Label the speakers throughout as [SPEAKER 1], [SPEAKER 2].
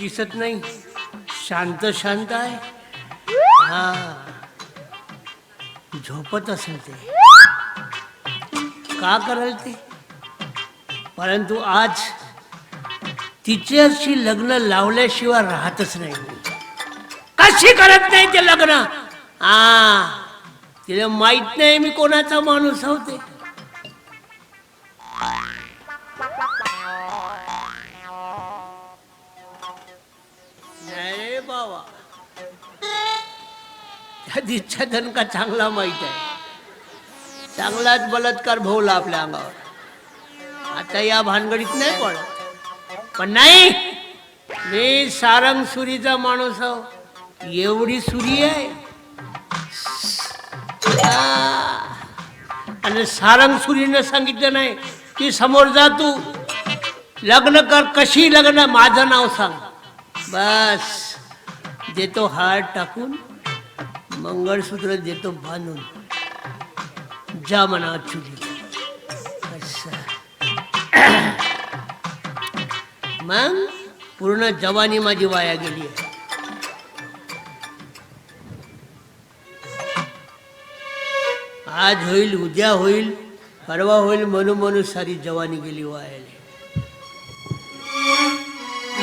[SPEAKER 1] दिसत नाही. शांत शांत आहे. हा. झोपत असेल ते. का कराल ते? परंतु आज तिच्याशी लग्न लावल्याशिवाय राहतच नाही. कशी करत नाही ते लग्न? आ तिला माहीत नाही मी कोणाचा माणूस होते त्या दिसच्या धनका चांगला माहीत आहे? चांगलाच बलात्कार भोवला आपल्या अंगावर. आता या भानगडीत नाही पडत. पण नाही मी सारंग सुरीचा माणूस आहो. एवढी सुरी आहे. आणि सारंग सुरीनं सांगितलं नाही की समोर जा तू. लग्न कर कशी लग्न माझं नाव सांग. बस. देतो हार टाकून. मंगळसूत्र देतो बांधून. जा म्हणा चुली मग पूर्ण जवानी माझी वाया गेली. आहे आज होईल उद्या होईल परवा होईल म्हणून म्हणून सारी जवानी गेली वायाली.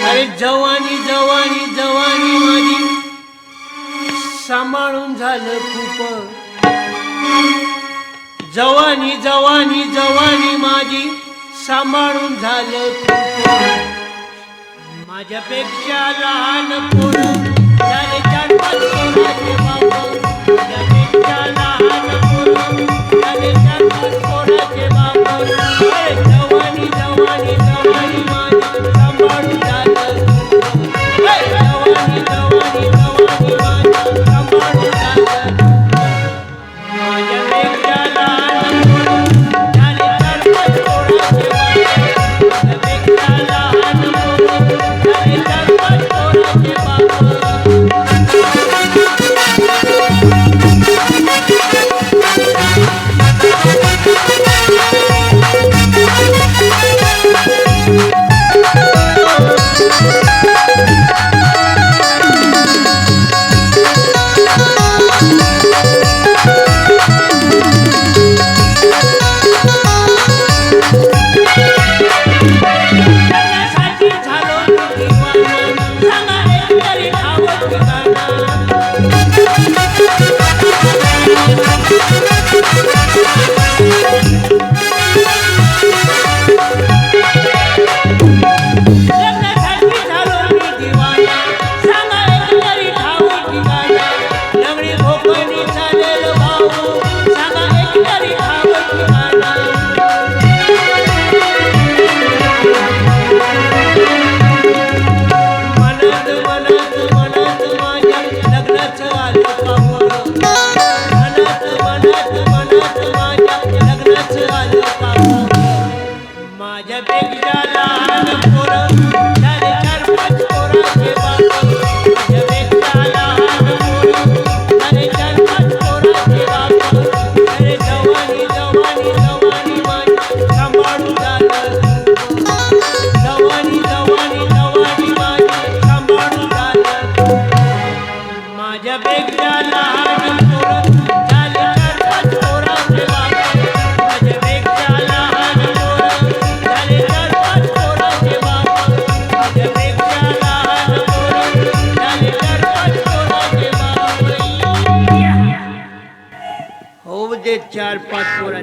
[SPEAKER 1] अरे जवानी जवानी जवानी माझी. सांभाळून झालं खूप. जवानी जवानी जवानी माझी सांभाळून झालं खूप. माझ्यापेक्षा लहान पोरं झाले चार पाच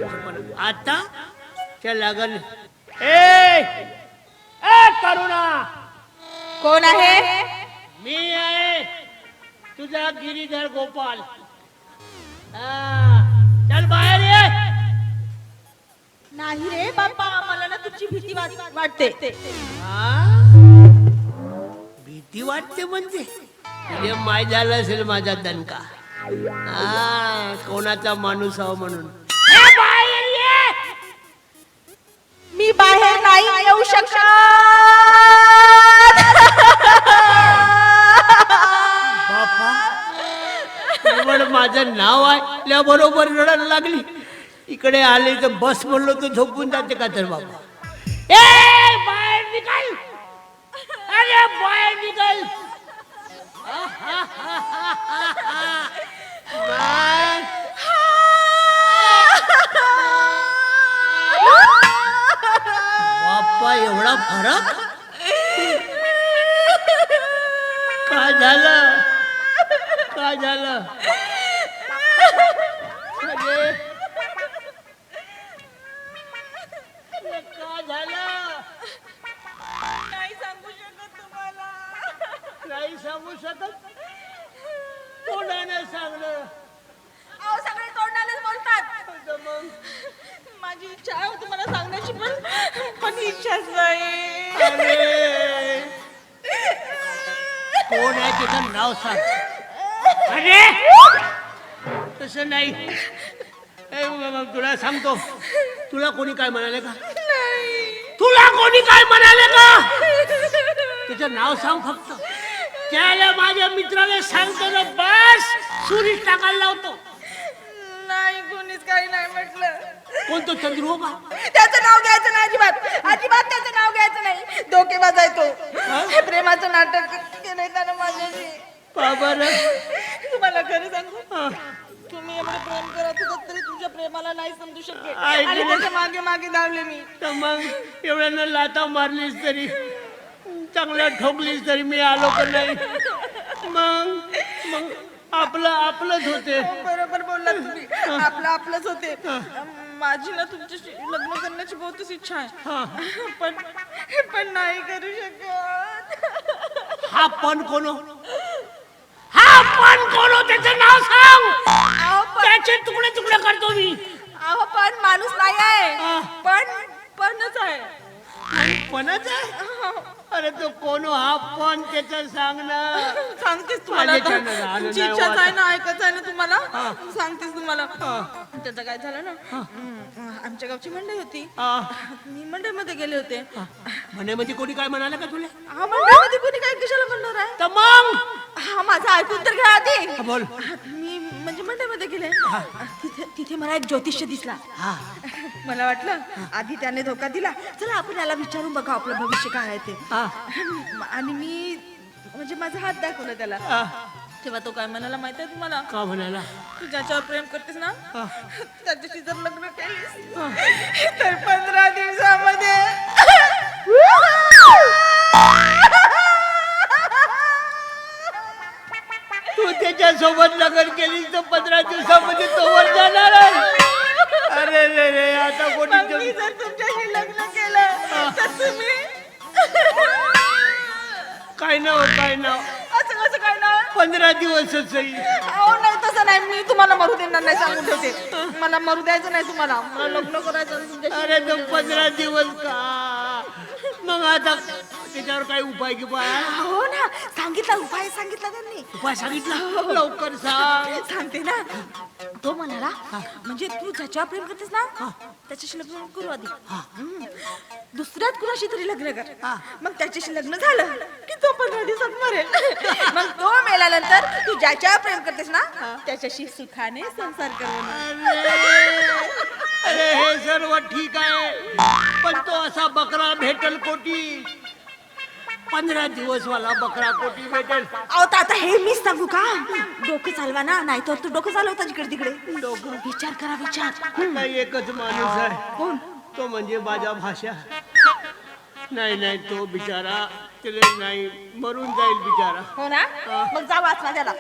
[SPEAKER 1] पोराचे आता त्या लागल. ए! ए करुणा!
[SPEAKER 2] कोण आहे?
[SPEAKER 1] मी आहे तुझा गिरीधर गोपाल. हा, चल बाहेर ये.
[SPEAKER 2] नाही रे बाप्पा मला ना तुझी भीती वाट- वाटते.
[SPEAKER 1] हा? भीती वाटते म्हणजे? तुझे माय झालं असेल माझा दणका. हा कोणाचा माणूस आहो म्हणून.
[SPEAKER 2] मी बाहेर नाही येऊ शकत.
[SPEAKER 1] बापा माझं नाव ऐकल्या बरोबर रडायला लागली. इकडे आले तर बस म्हणलो तर झोपून जाते का तर बाबा ए बाहेर निकाल ए रे बाहेर निघल. फरक काय झालं? काय झालं? काय झालं?
[SPEAKER 2] नाही सांगू शकत तुम्हाला.
[SPEAKER 1] नाही सांगू शकत? कोणाने सांगलं? कोण आहे त्याचं नाव सांग. अरे! तसं नाही. ए, तुला सांगतो. तुला कोणी काय म्हणाले का?
[SPEAKER 2] नाही.
[SPEAKER 1] तुला कोणी काय म्हणाले का? त्याचं नाव सांग फक्त. त्याला माझ्या मित्राला सांगतो ना बस. सुरीच टाकायला लावतो.
[SPEAKER 2] नाही कोणीच काही नाही म्हटलं.
[SPEAKER 1] कोणतो चंद्रू का
[SPEAKER 2] त्याचं नाव घ्यायचं नाही अजिबात अजिबात त्याचं नाव घ्यायचं नाही धोकेबाज आहे तो हे प्रेमाचं नाटक केलंय त्यानं माझ्याशी?
[SPEAKER 1] बाबर.
[SPEAKER 2] तुम्हाला खरं सांगू? तुम्ही एवढं प्रेम करत होतात तरी तुमच्या प्रेमाला नाही समजू शकले
[SPEAKER 1] ऐकलं.
[SPEAKER 2] आणि त्याच्यामागे मागे धावले मी.
[SPEAKER 1] तर मग एवढ्यानं लाता मारलीस तरी चांगलं ठोकलीस तरी मी आलो का नाही. मग मग आपलं आपलंच होते.
[SPEAKER 2] बरोबर बोललात तुम्ही. आपलं आपलंच होते. माझी ना तुमच्याशी लग्न करण्याची बहुतच इच्छा आहे. पण पण नाही करू शकत.
[SPEAKER 1] हा पण कोण? हो? पण कोण? त्याचं नाव सांग. त्याचे तुकडे तुकडे करतो मी.
[SPEAKER 2] अहो पण माणूस नाही आहे. पण पणच आहे.
[SPEAKER 1] पणच आहे अरे तो कोण हो? हा पण त्याचं सांग ना.
[SPEAKER 2] सांगतेस तुम्हाला.
[SPEAKER 1] माझ्या
[SPEAKER 2] आता.
[SPEAKER 1] छान झालं
[SPEAKER 2] तुमची
[SPEAKER 1] नाही
[SPEAKER 2] इच्छाच
[SPEAKER 1] वाटत.
[SPEAKER 2] आहे ना ऐकायचं आहे ना तुम्हाला. सांगतेस तुम्हाला. त्याचं काय झालं ना? हम्म, आमच्या गावची मंडई होती.
[SPEAKER 1] हा.
[SPEAKER 2] मी मंडईमध्ये गेले होते.
[SPEAKER 1] म्हणे म्हणजे कोणी काय म्हणाले का तुला?
[SPEAKER 2] हा मंडईमध्ये कोणी काय कशाला म्हणणार आहे?
[SPEAKER 1] तर मग?
[SPEAKER 2] हा माझं ऐकून तर घ्या आधी.
[SPEAKER 1] हा, बोल.
[SPEAKER 2] मी म्हणजे मंडईमध्ये गेले. तिथे तिथे मला एक ज्योतिष्य दिसला.
[SPEAKER 1] हा.
[SPEAKER 2] मला वाटलं आधी त्याने धोका दिला. चला आपण याला विचारून बघा आपलं भविष्य काय आहे ते.
[SPEAKER 1] हा.
[SPEAKER 2] आणि मी म्हणजे माझा हात दाखवला त्याला. तेव्हा तो काय म्हणाला माहीत आहे तुम्हाला?
[SPEAKER 1] का म्हणाला?
[SPEAKER 2] तू ज्याच्यावर प्रेम करतेस ना
[SPEAKER 1] हा.
[SPEAKER 2] त्याच्याशी जर लग्न
[SPEAKER 1] सोबत लग्न केलीस तर पंधरा दिवसामध्ये तो वर जाणार आहे. अरे रे रे आता
[SPEAKER 2] मग मी
[SPEAKER 1] कोणी
[SPEAKER 2] जर तुमच्याशी लग्न केलं तर तुम्ही
[SPEAKER 1] काय नाव काय नाव?
[SPEAKER 2] असं कसं काय ना
[SPEAKER 1] पंधरा दिवसच सही
[SPEAKER 2] अहो नाही तसं नाही. मी तुम्हाला मरू देणार नाही सांगून ठेवते. मला मरू द्यायचं नाही तुम्हाला. मला लग्न करायचं तुमच्याशी.
[SPEAKER 1] अरे तो पंधरा दिवस का? मग आता त्याच्यावर काय उपाय की
[SPEAKER 2] हो ना. सांगितला उपाय सांगितला त्यांनी.
[SPEAKER 1] उपाय सांगितला? लवकर सांग.
[SPEAKER 2] सांगते ना. तो म्हणाला म्हणजे तू ज्याच्यावर प्रेम करतेस ना त्याच्याशी लग्न करू आधी. हम्म. दुसऱ्यात कुणाशी तरी लग्न कर. मग त्याच्याशी लग्न झालं की तो पंधरा दिवसात मरेल. मग तो मेल्यानंतर तू ज्याच्यावर प्रेम करतेस ना त्याच्याशी सुखाने संसार कर
[SPEAKER 1] अरे. हे सर्व ठीक आहे. पण तो असा बकरा भेटल कोटी पंधरा दिवस वाला बकरा कोटी भेटेल.
[SPEAKER 2] अहो तर आता हे मीच सांगू का? डोकं चालवा ना नाहीतर तू डोकं चालवता जिकडे तिकडे.
[SPEAKER 1] डोकं.
[SPEAKER 2] विचार करा विचार.
[SPEAKER 1] आता एकच माणूस आहे.
[SPEAKER 2] कोण?
[SPEAKER 1] तो म्हणजे माझा भाषा. नाही नाही तो बिचारा नाही मरून जाईल बिचारा.
[SPEAKER 2] हो ना? मग जा वाचवा त्याला